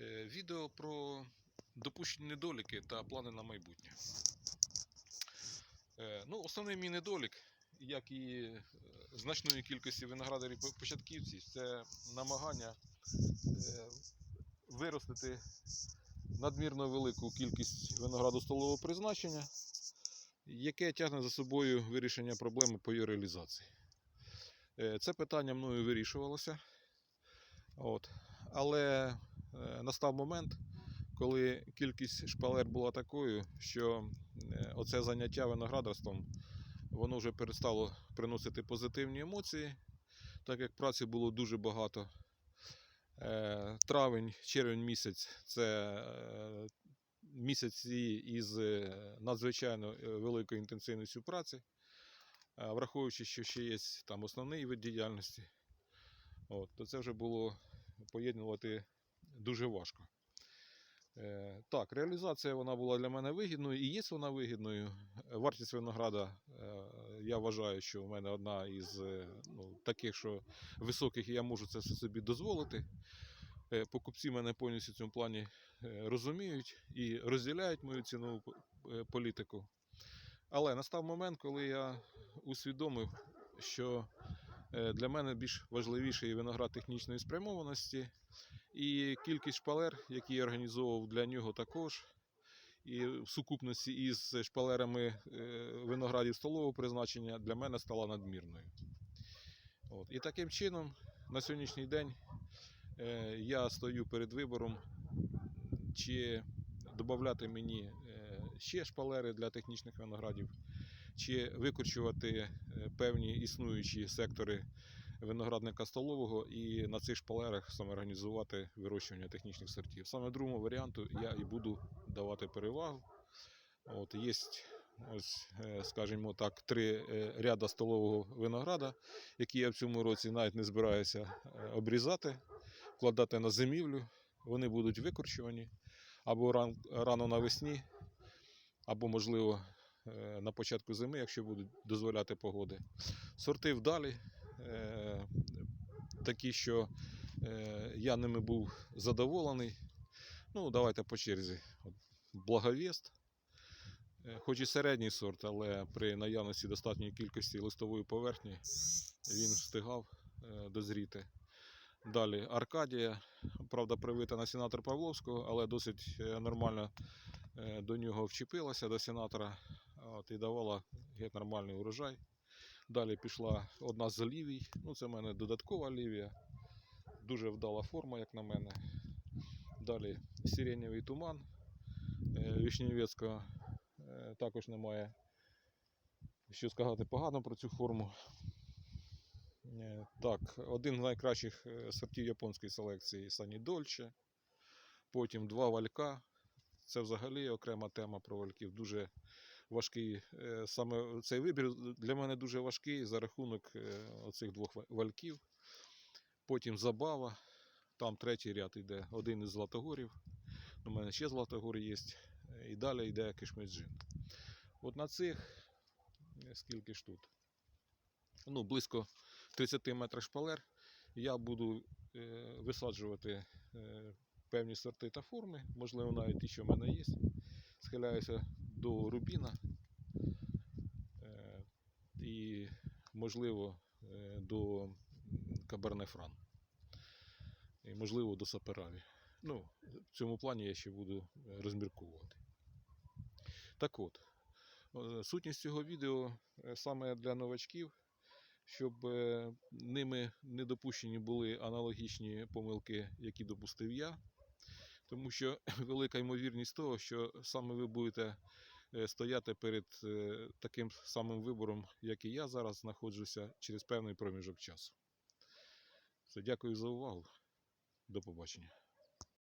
Е, Відео про допущені недоліки та плани на майбутнє. Е, Ну, основний мій недолік, як і е, значної кількості виноградарів по- початківців, це намагання виростити надмірно велику кількість винограду столового призначення, яке тягне за собою вирішення проблеми по її реалізації. Це питання мною вирішувалося. От. Але настав момент, коли кількість шпалер була такою, що е, оце заняття виноградарством воно вже перестало приносити позитивні емоції, так як праці було дуже багато. Е, Травень, червень місяць це е, місяці із е, надзвичайно е, великою інтенсивністю праці, Е, враховуючи, що ще є там основний вид діяльності, от, то це вже було поєднувати дуже важко. Е, так, реалізація вона була для мене вигідною і є вона вигідною. Вартість винограда, е, я вважаю, що в мене одна із е, ну, таких, що високих, і я можу це собі дозволити. Покупці мене повністю в цьому плані розуміють і розділяють мою цінову політику. Але настав момент, коли я усвідомив, що для мене більш важливіший виноград технічної спрямованості і кількість шпалер, які я організовував для нього також. І в сукупності із шпалерами е, виноградів столового призначення для мене стала надмірною. От. І таким чином, на сьогоднішній день е, я стою перед вибором, чи додати мені е, ще шпалери для технічних виноградів, чи викорчувати е, певні існуючі сектори виноградника столового і на цих шпалерах саме організувати вирощування технічних сортів. Саме другому варіанту я і буду давати перевагу. От, є, ось, е, скажімо так, три е, ряда столового винограда, які я в цьому році навіть не збираюся обрізати, вкладати на зимівлю. Вони будуть викорчувані або ран, рано навесні, або, можливо, на початку зими, якщо будуть дозволяти погоди. Сорти вдалі, е, такі, що е, я ними був задоволений. Ну, давайте по черзі. Благовіст. Е, Хоч і середній сорт, але при наявності достатньої кількості листової поверхні він встигав е, дозріти. Далі Аркадія, правда, привита на сенатор Павловського, але досить е, нормально е, до нього вчепилася до сенатора от, і давала геть нормальний урожай. Далі пішла одна з олівій. Ну, це в мене додаткова олівія. Дуже вдала форма, як на мене. Далі сиренєвий туман е, Е, Також немає що сказати погано про цю форму. Е, Так, один з найкращих сортів японської селекції Сані Дольче. Потім два валька. Це взагалі окрема тема про вальків. Дуже важкий. е, Саме цей вибір для мене дуже важкий за рахунок е, оцих двох вальків. Потім забава. Там третій ряд йде один із Златогорів. У мене ще Златогор є. І далі йде кишмеджин. От на цих е, скільки ж тут? Ну, близько 30 метрів шпалер. Я буду е, висаджувати е, певні сорти та форми, можливо, навіть ті, що в мене є. Схиляюся до рубіна е, і, можливо, е, до м, Каберне Фран. І, можливо, до Сапераві. Ну, в цьому плані я ще буду розмірковувати. Так от, е, сутність цього відео саме для новачків, щоб ними не допущені були аналогічні помилки, які допустив я. Тому що велика ймовірність того, що саме ви будете стояти перед е, таким самим вибором, як і я зараз знаходжуся через певний проміжок часу. Все, дякую за увагу. До побачення.